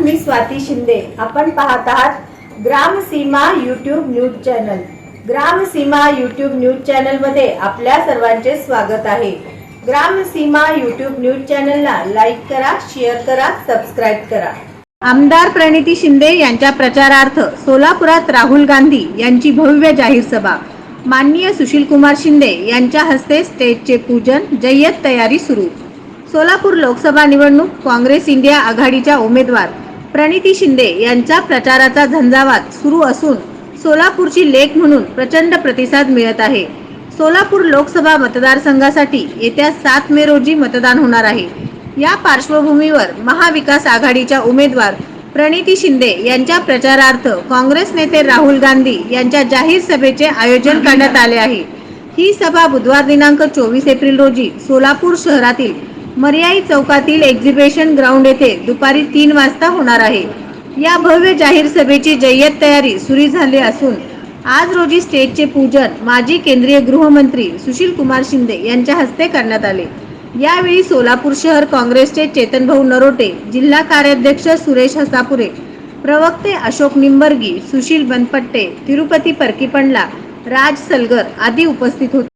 मी स्वाती शिंदे. आपण पाहत आहात Gramseema YouTube news channel. Gram Seema news चॅनलमध्ये आपल्या सर्वांचे स्वागत आहे. ग्राम सीमा न्यूज चॅनलला लाईक करा शेअर करा सबस्क्राईब करा. आमदार प्रणिती शिंदे यांच्या प्रचारार्थ सोलापुरात राहुल गांधी यांची भव्य जाहीर सभा. माननीय सुशील कुमार शिंदे यांच्या हस्ते स्टेजचे पूजन जय्यत तयारी सुरू. सोलापूर लोकसभा निवडणूक काँग्रेस इंडिया आघाडीच्या उमेदवार प्रणिती शिंदे यांच्या प्रचाराचा झंझावात सुरू असून सोलापूरची लेख म्हणून प्रचंड प्रतिसाद मिळत आहे. सोलापूर लोकसभा मतदारसंघासाठी येत्या सात मे रोजी मतदान होणार आहे. या पार्श्वभूमीवर महाविकास आघाडीच्या उमेदवार प्रणिती शिंदे यांच्या प्रचारार्थ काँग्रेस नेते राहुल गांधी यांच्या जाहीर सभेचे आयोजन करण्यात आले आहे. ही सभा बुधवार दिनांक चोवीस एप्रिल रोजी सोलापूर शहरातील मर्याई चौकातील एक्झिबिशन ग्राउंड येथे दुपारी तीन वाजता होणार आहे. या भव्य जाहीर सभेची जय्यत तयारी सुरू झाली असून आज रोजी स्टेजचे पूजन माजी केंद्रीय गृहमंत्री सुशील कुमार शिंदे यांच्या हस्ते करण्यात आले. यावेळी सोलापूर शहर काँग्रेसचे चेतनभाऊ नरोटे जिल्हा कार्याध्यक्ष सुरेश हसापुरे प्रवक्ते अशोक निंबर्गी सुशील बनपट्टे तिरुपती परकीपंडला राज सलगर आदी उपस्थित होते.